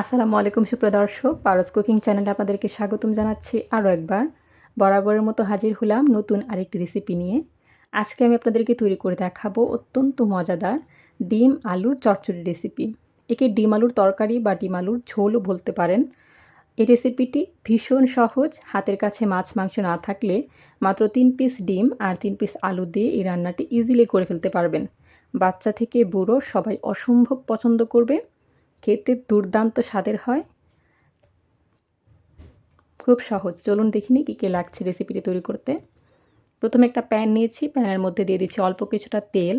আসসালামু আলাইকুম সুপ্রদর্শক পারস কুকিং চ্যানেলে আপনাদেরকে স্বাগতম জানাচ্ছি আরও একবার। বরাবরের মতো হাজির হলাম নতুন আরেকটি রেসিপি নিয়ে। আজকে আমি আপনাদেরকে তৈরি করে দেখাবো অত্যন্ত মজাদার ডিম আলুর চচ্চড়ি রেসিপি একে ডিম আলুর তরকারি বা ডিম আলুর ঝোলও বলতে পারেন। এই রেসিপিটি ভীষণ সহজ, হাতের কাছে মাছ মাংস না থাকলে মাত্র তিন পিস ডিম আর তিন পিস আলু দিয়ে এই রান্নাটি ইজিলি করে ফেলতে পারবেন। বাচ্চা থেকে বুড়ো সবাই অসম্ভব পছন্দ করবে। খেতে দুর্দান্ত স্বাদের হয়। খুব সহজ। চলুন দেখিনি কী কী লাগছে রেসিপিটি তৈরি করতে। প্রথমে একটা প্যান নিয়েছি। প্যানের মধ্যে দিয়ে দিচ্ছি অল্প কিছুটা তেল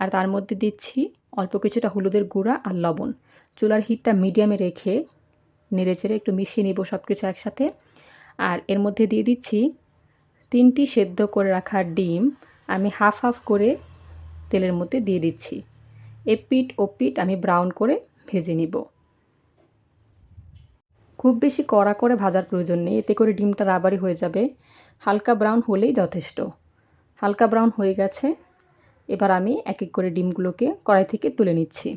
আর তার মধ্যে দিচ্ছি অল্প কিছুটা হলুদের গুঁড়া আর লবণ। চুলার হিটটা মিডিয়ামে রেখে নেড়ে চেড়ে একটু মিশিয়ে নিব সব কিছু একসাথে। আর এর মধ্যে দিয়ে দিচ্ছি তিনটি সেদ্ধ করে রাখা ডিম। আমি হাফ হাফ করে তেলের মধ্যে দিয়ে দিচ্ছি। এপিট ও পিট আমি ব্রাউন করে ভেজে নিব। খুব বেশি কড়া করে ভাজার প্রয়োজন নেই, এতে করে ডিমটা রাবারি হয়ে যাবে। হালকা ব্রাউন হলেই যথেষ্ট। হালকা ব্রাউন হয়ে গেছে। এবার আমি এক এক করে ডিমগুলোকে কড়াই থেকে তুলে নিচ্ছি।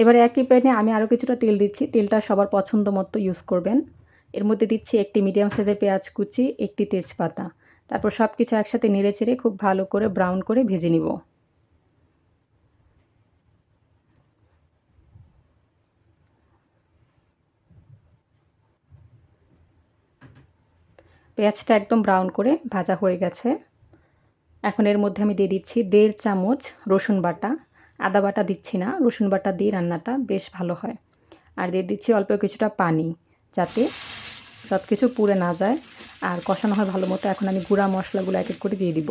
এবারে একই প্যানে আমি আরও কিছুটা তেল দিচ্ছি। তেলটা সবার পছন্দ মতো ইউজ করবেন। এর মধ্যে দিচ্ছি একটি মিডিয়াম সাইজের পেঁয়াজ কুচি, একটি তেজপাতা। তারপর সব কিছু একসাথে নেড়ে চেড়ে খুব ভালো করে ব্রাউন করে ভেজে নিব। পেঁয়াজটা একদম ব্রাউন করে ভাজা হয়ে গেছে। এখন এর মধ্যে আমি দিয়ে দিচ্ছি দেড় চামচ রসুন বাটা। আদা বাটা দিচ্ছি না, রসুন বাটা দিয়ে রান্নাটা বেশ ভালো হয়। আর দিয়ে দিচ্ছি অল্প কিছুটা পানি যাতে সব কিছু পুড়ে না যায়। আর কষানো হয় ভালো মতো। এখন আমি গুঁড়া মশলাগুলো এক এক করে দিয়ে দিব।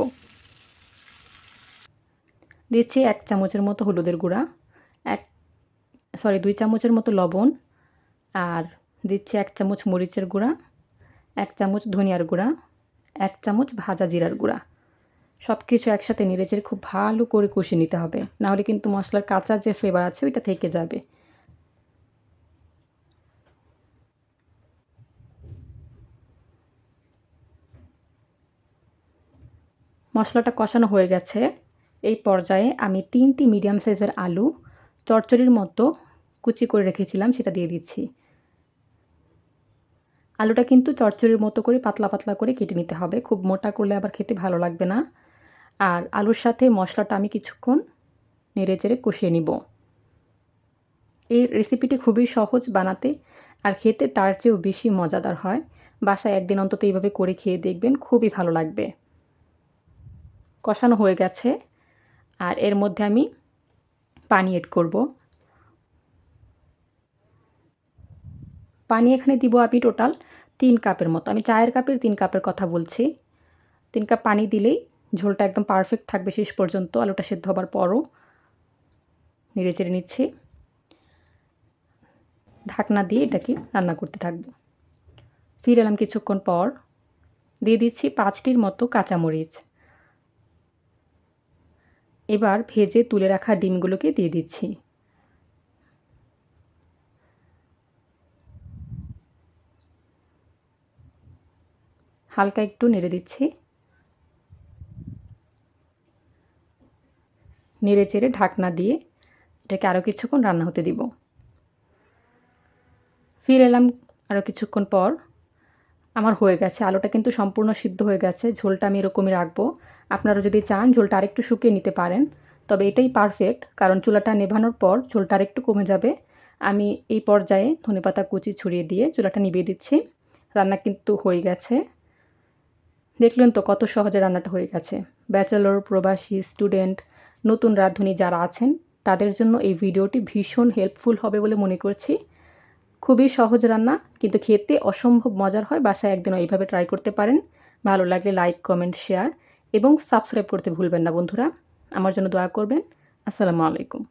দিচ্ছি এক চামচের মতো হলুদের গুঁড়া, এক সরি দুই চামচের মতো লবণ আর দিচ্ছি এক চামচ মরিচের গুঁড়া, এক চামচ ধনিয়ার গুঁড়া, এক চামচ ভাজা জিরার গুঁড়া। সব কিছু একসাথে নেড়েচেড়ে খুব ভালো করে কষিয়ে নিতে হবে। নাহলে কিন্তু মশলার কাঁচা যে ফ্লেভার আছে, ওইটা থেকে যাবে। মশলাটা কষানো হয়ে গেছে। এই পর্যায়ে আমি তিনটি মিডিয়াম সাইজের আলু চচ্চড়ির মতো কুচি করে রেখেছিলাম, সেটা দিয়ে দিচ্ছি। আলুটা কিন্তু চচ্চড়ির মতো করে পাতলা পাতলা করে কেটে নিতে হবে। খুব মোটা করলে আবার খেতে ভালো লাগবে না। আর আলুর সাথে মশলাটা আমি কিছুক্ষণ নেড়ে চেড়ে কষিয়ে নিব। এই রেসিপিটি খুবই সহজ বানাতে আর খেতে তার চেয়েও বেশি মজাদার হয়। বাসায় একদিন অন্তত এইভাবে করে খেয়ে দেখবেন, খুবই ভালো লাগবে। কষানো হয়ে গেছে। আর এর মধ্যে আমি পানি এড করব। পানি এখানে দিব আমি টোটাল তিন কাপের মতো। আমি চায়ের কাপের তিন কাপের কথা বলছি। তিন কাপ পানি দিলেই ঝোলটা একদম পারফেক্ট থাকবে শেষ পর্যন্ত। আলুটা সেদ্ধ হবার পরও নেড়ে চেড়ে নিচ্ছি। ঢাকনা দিয়ে এটাকে রান্না করতে থাকব। ফিরে এলাম কিছুক্ষণ পর। দিয়ে দিচ্ছি পাঁচটির মতো কাঁচামরিচ। এবার ভেজে তুলে রাখা ডিমগুলোকে দিয়ে দিচ্ছি। হালকা একটু নেড়ে দিচ্ছি। নেড়ে চেড়ে ঢাকনা দিয়ে এটাকে আরও কিছুক্ষণ রান্না হতে দিব। ফিরে এলাম আরও কিছুক্ষণ পর। আমার হয়ে গেছে। আলুটা কিন্তু সম্পূর্ণ সিদ্ধ হয়ে গেছে। ঝোলটা আমি এরকমই রাখব। আপনারা যদি চান, ঝোলটা আরেকটু শুকিয়ে নিতে পারেন। তবে এটাই পারফেক্ট কারণ চুলাটা নেভানোর পর ঝোলটা আরেকটু কমে যাবে। আমি এই পর্যায়ে ধনেপাতা কুচি ছড়িয়ে দিয়ে চুলাটা নিভিয়ে দিচ্ছি। রান্না কিন্তু হয়ে গেছে। দেখলেন তো কত সহজে রান্নাটা হয়ে গেছে। ব্যাচেলর, প্রবাসী, স্টুডেন্ট, নতুন রাঁধুনি যারা আছেন, তাদের জন্য এই ভিডিওটি ভীষণ হেল্পফুল হবে বলে মনে করছি। খুবই সহজ রান্না, কিন্তু খেতে অসম্ভব মজার হয়, বাসায় একদিন এইভাবে ট্রাই করতে পারেন। ভালো লাগলে লাইক কমেন্ট শেয়ার এবং সাবস্ক্রাইব করতে ভুলবেন না বন্ধুরা। আমার জন্য দোয়া করবেন। আসসালামু আলাইকুম।